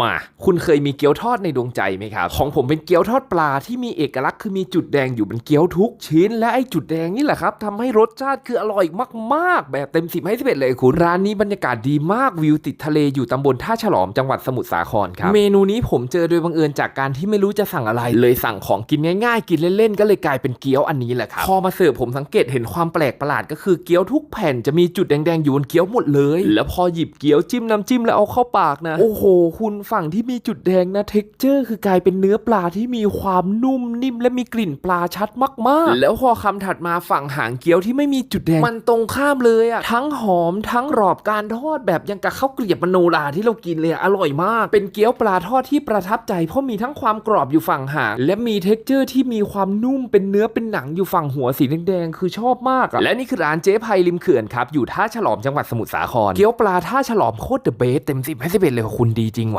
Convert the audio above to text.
มา คุณเคยมีเกี๊ยวทอดในดวงใจไหมครับ ของผมเป็นเกี๊ยวทอดปลาที่มีเอกลักษณ์คือมีจุดแดงอยู่บนเกี๊ยวทุกชิ้น และไอ้จุดแดงนี่แหละครับทำให้รสชาติคืออร่อยมาก ๆ แบบเต็มสิบให้สิบเอ็ดเลยคุณ ร้านนี้บรรยากาศดีมากวิวติดทะเลอยู่ตำบลท่าฉลอมจังหวัดสมุทรสาครครับ เมนูนี้ผมเจอโดยบังเอิญจากการที่ไม่รู้จะสั่งอะไร เลยสั่งของกินง่าย ๆ กินเล่นๆก็เลยกลายเป็นเกี๊ยวอันนี้แหละครับพอมาเสิร์ฟผมสังเกตเห็นความแปลกประหลาดก็คือเกี๊ยวทุกแผ่นจะมีจุดแดงๆอยู่บนเกี๊ยวหมดเลย แล้วพอหยิบเกี๊ยวจิ้มน้ำจิ้มแล้วเอาเข้าปากนะโอ้โหคุณฝั่งที่มีจุดแดงนะเท็กเจอร์คือกลายเป็นเนื้อปลาที่มีความนุ่มนิ่มและมีกลิ่นปลาชัดมากๆ แล้วพอคำถัดมาฝั่งหางเกี๊ยวที่ไม่มีจุดแดงมันตรงข้ามเลยอะทั้งหอมทั้งกรอบการทอดแบบยังกับข้าวเกลียบมโนราที่เรากินเลยอะอร่อยมาก เป็นเกี๊ยวปลาทอดที่ประทับใจเพราะมีทั้งความกรอบอยู่ฝั่งหางและมีเท็กเจอร์ที่มีความนุ่มเป็นเนื้อเป็นหนังอยู่ฝั่งหัวสีแดงๆคือชอบมากอะและนี่คือร้านเจ๊ไพริมเขื่อนครับอยู่ท่าฉลอมจังหวัดสมุทรสาครเกี๊ยวปลาท่าฉลอมโคตรเดอะเบสเต็มสิบให้สิบเอ็ดเลยคุณดีจริงว่ะ